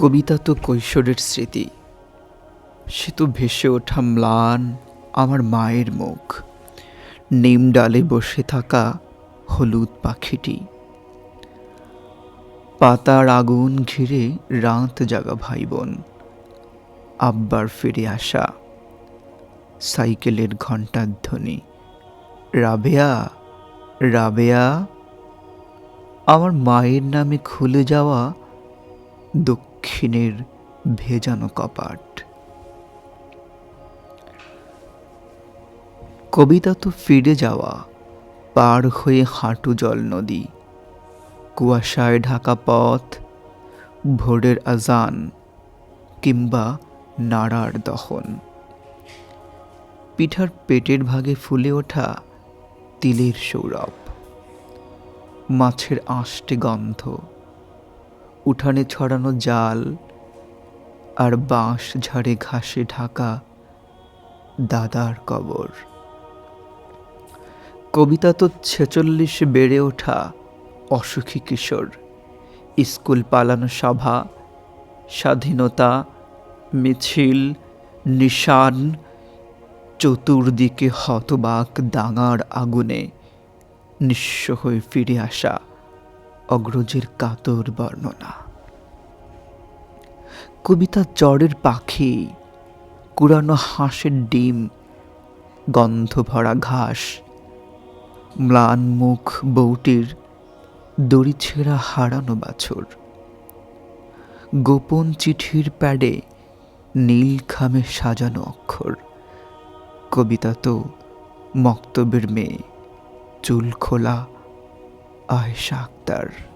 কবিতা তো কৈশোরের স্মৃতি। সে তো ভেসে ওঠা ম্লান আমার মায়ের মুখ। নিম ডালে বসে থাকা হলুদ পাখিটি। পাতার আগুন ঘিরে রাত জাগা ভাই বোন আব্বার ফিরে আসা। সাইকেলের ঘণ্টার ধ্বনি। রাবেয়া রাবেয়া। আমার মায়ের নামে খুলে যাওয়া দক্ষিণের ভেজানো কপাট। কবিতা তো ফিরে যাওয়া, পার হয়ে হাঁটু জল নদী, কুয়াশায় ঢাকা পথ, ভোরের আজান কিংবা নাড়ার দহন। পিঠার পেটের ভাগে ফুলে ওঠা তিলের সৌরভ, মাছের আষ্টে গন্ধ উঠানে ছড়ানো জাল, আর বাঁশ ঝাড়ে ঘাসে ঢাকা দাদার কবর। কবিতা তো ছেচল্লিশে বেড়ে ওঠা অসুখী কিশোর। স্কুল পালানো সভা, স্বাধীনতা, মিছিল, নিশান, চতুর্দিকে হতবাক দাঙার আগুনে নিঃস্ব হয়ে ফিরে আসা। অগ্রজের কাতর বর্ণনা। কবিতা চরের পাখি, কুড়ানো হাঁসের ডিম, গন্ধ ভরা ঘাস, ম্লান মুখ বউটির দড়ি ছেঁড়া হারানো বাছর। গোপন চিঠির প্যাডে নীল খামে সাজানো অক্ষর। কবিতা তো মক্তবের মেয়ে, চুল খোলা Ay şaktır.''